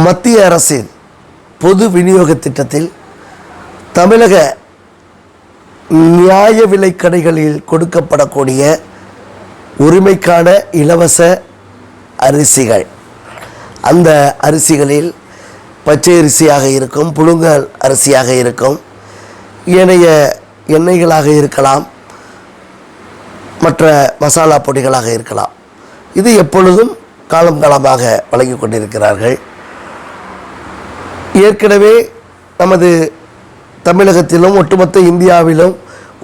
மத்திய அரசின் பொது விநியோக திட்டத்தில் தமிழக நியாய விலை கடைகளில் கொடுக்கப்படக்கூடிய உரிமைக்கான இலவச அரிசிகள். அந்த அரிசிகளில் பச்சை அரிசியாக இருக்கும் புழுங்கல் அரிசியாக இருக்கும் ஏனைய எண்ணெய்களாக இருக்கலாம் மற்ற மசாலா பொடிகளாக இருக்கலாம். இது எப்பொழுதும் காலம் காலமாக வழங்கி கொண்டிருக்கிறார்கள். ஏற்கனவே நமது தமிழகத்திலும் ஒட்டுமொத்த இந்தியாவிலும்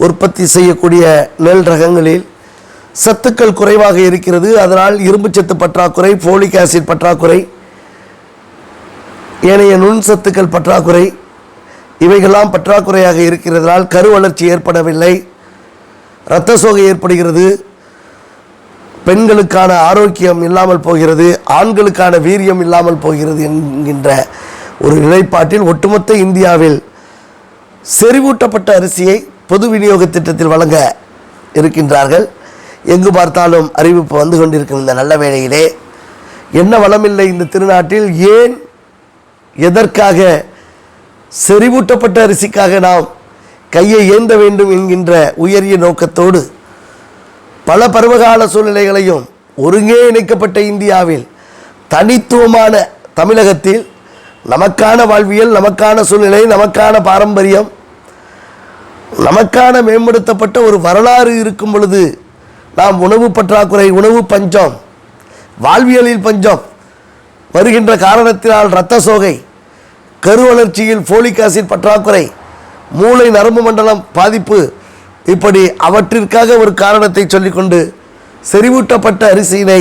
உற்பத்தி செய்யக்கூடிய நெல் ரகங்களில் சத்துக்கள் குறைவாக இருக்கிறது. அதனால் இரும்புச்சத்து பற்றாக்குறை ஃபோலிக் ஆசிட் பற்றாக்குறை ஏனைய நுண் சத்துக்கள் பற்றாக்குறை இவைகள்லாம் பற்றாக்குறையாக இருக்கிறதால் கரு வளர்ச்சி ஏற்படவில்லை. இரத்த சோகை ஏற்படுகிறது. பெண்களுக்கான ஆரோக்கியம் இல்லாமல் போகிறது. ஆண்களுக்கான வீரியம் இல்லாமல் போகிறது என்கின்ற ஒரு நிலைப்பாட்டில் ஒட்டுமொத்த இந்தியாவில் செறிவூட்டப்பட்ட அரிசியை பொது விநியோக திட்டத்தில் வழங்க இருக்கின்றார்கள். எங்கு பார்த்தாலும் அறிவிப்பு வந்து கொண்டிருக்கும் இந்த நல்ல வேளையிலே. என்ன வளமில்லை இந்த திருநாட்டில் ஏன் எதற்காக செறிவூட்டப்பட்ட அரிசிக்காக நாம் கையை ஏந்த வேண்டும் என்கின்ற உயரிய நோக்கத்தோடு பல பருவகால சூழ்நிலைகளையும் ஒருங்கே இணைக்கப்பட்ட இந்தியாவில் தனித்துவமான தமிழகத்தில் நமக்கான வாழ்வியல் நமக்கான சூழ்நிலை நமக்கான பாரம்பரியம் நமக்கான மேம்படுத்தப்பட்ட ஒரு வரலாறு இருக்கும் பொழுது நாம் உணவு பற்றாக்குறை உணவு பஞ்சம் வாழ்வியலில் பஞ்சம் வருகின்ற காரணத்தினால் இரத்த சோகை கருவளர்ச்சியில் ஃபோலிக் ஆசிட் பற்றாக்குறை மூளை நரம்பு மண்டலம் பாதிப்பு இப்படி அவற்றிற்காக ஒரு காரணத்தை சொல்லிக்கொண்டு செறிவூட்டப்பட்ட அரிசியினை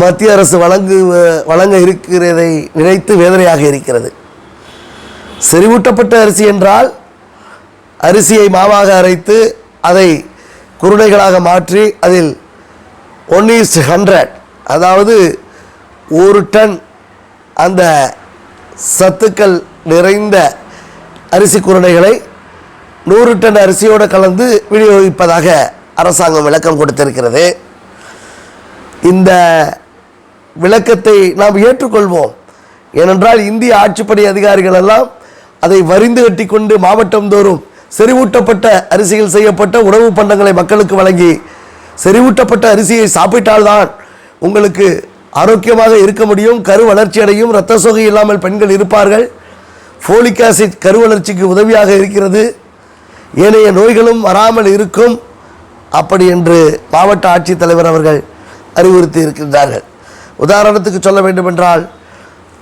மத்திய அரசு வழங்கு வழங்க இருக்கிறதை நினைத்து வேதனையாக இருக்கிறது. செறிவூட்டப்பட்ட அரிசி என்றால் அரிசியை மாவாக அரைத்து அதை குருணைகளாக மாற்றி அதில் ஒன் ஈஸ்ட் ஹண்ட்ரட் அதாவது ஒரு டன் அந்த சத்துக்கள் நிறைந்த அரிசி குருணைகளை நூறு டன் அரிசியோடு கலந்து விநியோகிப்பதாக அரசாங்கம் விளக்கம் கொடுத்திருக்கிறது. இந்த விளக்கத்தை நாம் ஏற்றுக்கொள்வோம். ஏனென்றால் இந்திய ஆட்சிப்படை அதிகாரிகள் எல்லாம் அதை வரிந்து கட்டி கொண்டு மாவட்டந்தோறும் செறிவூட்டப்பட்ட அரிசியில் செய்யப்பட்ட உணவு பண்டங்களை மக்களுக்கு வழங்கி செறிவூட்டப்பட்ட அரிசியை சாப்பிட்டால்தான் உங்களுக்கு ஆரோக்கியமாக இருக்க முடியும். கரு வளர்ச்சி அடையும். இரத்த சோகை இல்லாமல் பெண்கள் இருப்பார்கள். ஃபோலிக் ஆசிட் கரு வளர்ச்சிக்கு உதவியாக இருக்கிறது. ஏனைய நோய்களும் வராமல் இருக்கும். அப்படி என்று மாவட்ட ஆட்சித்தலைவர் அவர்கள் அறிவுறுத்தி இருக்கின்றார்கள். உதாரணத்துக்கு சொல்ல வேண்டுமென்றால்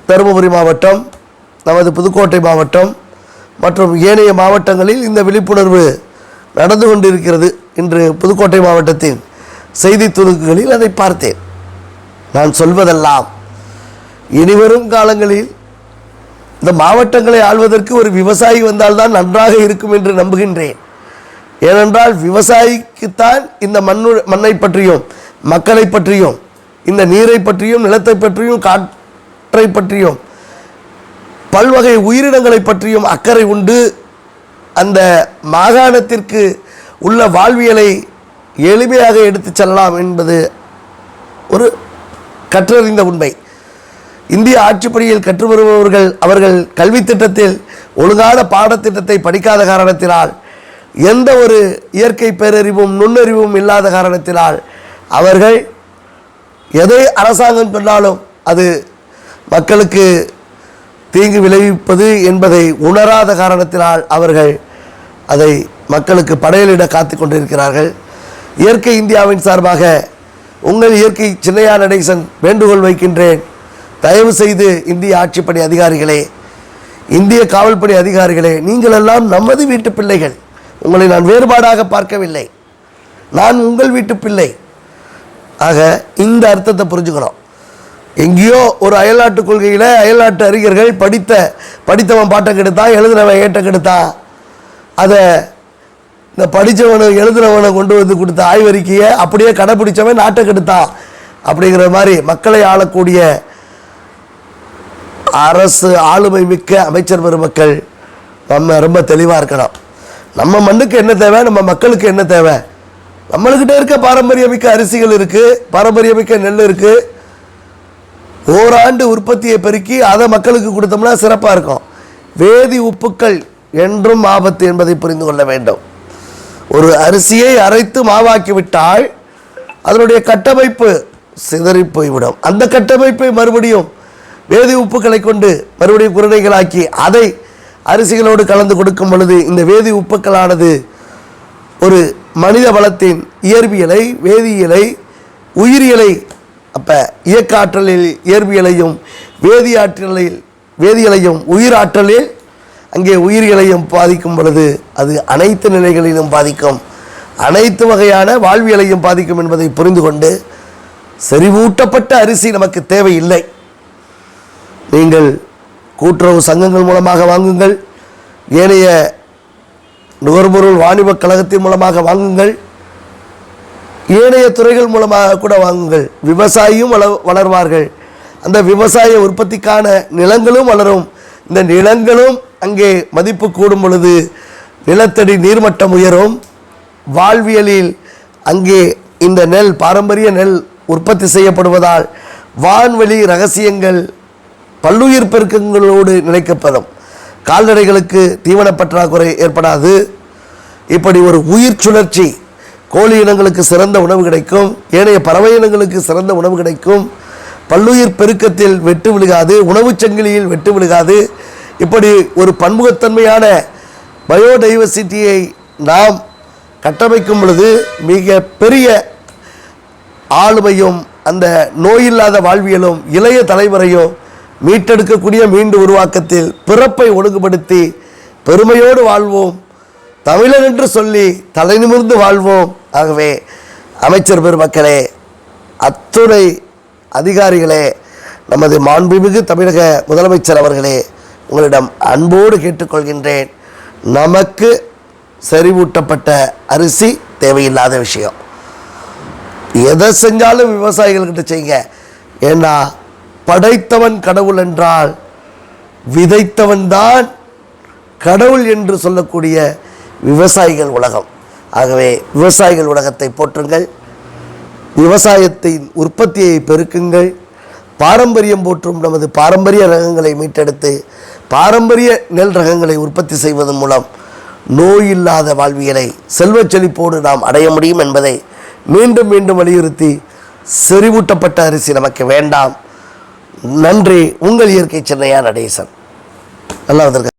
தருமபுரி மாவட்டம் நமது புதுக்கோட்டை மாவட்டம் மற்றும் ஏனைய மாவட்டங்களில் இந்த விழிப்புணர்வு நடந்து கொண்டிருக்கிறது. இன்று புதுக்கோட்டை மாவட்டத்தின் செய்தி துணுக்குகளில் அதை பார்த்தேன். நான் சொல்வதெல்லாம் இனிவரும் காலங்களில் இந்த மாவட்டங்களை ஆள்வதற்கு ஒரு விவசாயி வந்தால்தான் நன்றாக இருக்கும் என்று நம்புகின்றேன். ஏனென்றால் விவசாயிக்குத்தான் இந்த மண்ணு மண்ணை பற்றியும் மக்களை பற்றியும் இந்த நீரை பற்றியும் நிலத்தை பற்றியும் காற்றை பற்றியும் பல்வகை உயிரினங்களை பற்றியும் அக்கறை உண்டு. அந்த மாகாணத்திற்கு உள்ள வாழ்வியலை எளிமையாக எடுத்துச் செல்லலாம் என்பது ஒரு கற்றறிந்த உண்மை. இந்திய ஆட்சிப்பணியில் கற்று வருபவர்கள் அவர்கள் கல்வி திட்டத்தில் ஒழுங்கான பாடத்திட்டத்தை படிக்காத காரணத்தினால் எந்த ஒரு இயற்கை பேரறிவும் நுண்ணறிவும் இல்லாத காரணத்தினால் அவர்கள் எதை அரசாங்கம் சொன்னாலும் அது மக்களுக்கு தீங்கு விளைவிப்பது என்பதை உணராத காரணத்தினால் அவர்கள் அதை மக்களுக்கு படையலிட காத்து கொண்டிருக்கிறார்கள். இயற்கை இந்தியாவின் சார்பாக உங்கள் இயற்கை சின்னையா நடேசன் வேண்டுகோள் வைக்கின்றேன். தயவு செய்து இந்திய ஆட்சிப்படை அதிகாரிகளே இந்திய காவல்படை அதிகாரிகளே நீங்கள் எல்லாம் நமது வீட்டு பிள்ளைகள். உங்களை நான் வேறுபாடாக பார்க்கவில்லை. நான் உங்கள் வீட்டு பிள்ளை. ஆக இந்த அர்த்தத்தை புரிஞ்சுக்கணும். எங்கேயோ ஒரு அயல்நாட்டு கொள்கையில் அயல்நாட்டு அறிஞர்கள் படித்த படித்தவன் பாட்டை கெடுத்தான் எழுதுனவன் ஏட்டை கெடுத்தான் அதை இந்த படித்தவனை எழுதுனவனை கொண்டு வந்து கொடுத்த ஆய்வறிக்கையை அப்படியே கடைப்பிடிச்சவன் நாட்டை கெடுத்தான் அப்படிங்கிற மாதிரி மக்களை ஆளக்கூடிய அரசு ஆளுமை மிக்க அமைச்சர் பெருமக்கள் நம்ம ரொம்ப தெளிவாக இருக்கணும். நம்ம மண்ணுக்கு என்ன தேவை? நம்ம மக்களுக்கு என்ன தேவை? நம்மளுக்கிட்ட இருக்க பாரம்பரியமிக்க அரிசிகள் இருக்குது பாரம்பரியமிக்க நெல் இருக்குது ஓராண்டு உற்பத்தியை பெருக்கி அதை மக்களுக்கு கொடுத்தோம்னா சிறப்பாக இருக்கும். வேதி உப்புக்கள் என்றும் ஆபத்து என்பதை புரிந்து கொள்ள வேண்டும். ஒரு அரிசியை அரைத்து மாவாக்கி விட்டால் அதனுடைய கட்டமைப்பு சிதறி போய்விடும். அந்த கட்டமைப்பை மறுபடியும் வேதி உப்புக்களை கொண்டு மறுபடியும் குருடைகளாக்கி அதை அரிசிகளோடு கலந்து கொடுக்கும் பொழுது இந்த வேதி உப்புக்களானது ஒரு மனித வளத்தின் இயற்பியலை வேதியியலை உயிரியலை அப்போ இயக்க ஆற்றலில் இயற்பியலையும் வேதியாற்றலில் வேதியியலையும் உயிராற்றலில் அங்கே உயிரியலையும் பாதிக்கும் பொழுது அது அனைத்து நிலைகளிலும் பாதிக்கும். அனைத்து வகையான வாழ்வியலையும் பாதிக்கும் என்பதை புரிந்து கொண்டு செறிவூட்டப்பட்ட அரிசி நமக்கு தேவையில்லை. நீங்கள் கூட்டுறவு சங்கங்கள் மூலமாக வாங்குங்கள். ஏனைய நுகர்பொருள் வாணிபக் கழகத்தின் மூலமாக வாங்குங்கள். ஏனைய துறைகள் மூலமாக கூட வாங்குங்கள். விவசாயியும் வள வளர்வார்கள். அந்த விவசாய உற்பத்திக்கான நிலங்களும் வளரும். இந்த நிலங்களும் அங்கே மதிப்பு கூடும் பொழுது நிலத்தடி நீர்மட்டம் உயரும். வாழ்வியலில் அங்கே இந்த நெல் பாரம்பரிய நெல் உற்பத்தி செய்யப்படுவதால் வான்வெளி ரகசியங்கள் பல்லுயிர் பெருக்கங்களோடு நிலைக்கப்படும். கால்நடைகளுக்கு தீவன பற்றாக்குறை ஏற்படாது. இப்படி ஒரு உயிர் சுழற்சி கோழி இனங்களுக்கு சிறந்த உணவு கிடைக்கும். ஏனைய பறவை இனங்களுக்கு சிறந்த உணவு கிடைக்கும். பல்லுயிர் பெருக்கத்தில் வெட்டு விழுகாது உணவுச் சங்கிலியில் வெட்டு விழுகாது. இப்படி ஒரு பன்முகத்தன்மையான பயோடைவர்சிட்டியை நாம் கட்டமைக்கும் பொழுது மிக பெரிய ஆளுமையும் அந்த நோயில்லாத வாழ்வியலும் இளைய தலைவரையும் மீட்டெடுக்கக்கூடிய மீண்டு உருவாக்கத்தில் பிறப்பை ஒழுங்குபடுத்தி பெருமையோடு வாழ்வோம். தமிழர் என்று சொல்லி தலை நிமிர்ந்து வாழ்வோம். ஆகவே அமைச்சர் பெருமக்களே அத்துணை அதிகாரிகளே நமது மாண்புமிகு தமிழக முதலமைச்சர் அவர்களே உங்களிடம் அன்போடு கேட்டுக்கொள்கின்றேன். நமக்கு செறிவூட்டப்பட்ட அரிசி தேவையில்லாத விஷயம். எதை செஞ்சாலும் விவசாயிகள்கிட்ட செய்யுங்க. ஏன்னா படைத்தவன் கடவுள் என்றால் விதைத்தவன் தான் கடவுள் என்று சொல்லக்கூடிய விவசாயிகள் உலகம். ஆகவே விவசாயிகள் உலகத்தை போற்றுங்கள். விவசாயத்தின் உற்பத்தியை பெருக்குங்கள். பாரம்பரியம் போற்றும் நமது பாரம்பரிய ரகங்களை மீட்டெடுத்து பாரம்பரிய நெல் ரகங்களை உற்பத்தி செய்வதன் மூலம் நோயில்லாத வாழ்வியலை செல்வச் செழிப்போடு நாம் அடைய முடியும் என்பதை மீண்டும் மீண்டும் வலியுறுத்தி செறிவூட்டப்பட்ட அரிசி நமக்கு வேண்டாம். நன்றி. உங்கள் இயற்கை சின்னையா நடேசன். நல்லா வந்திருக்க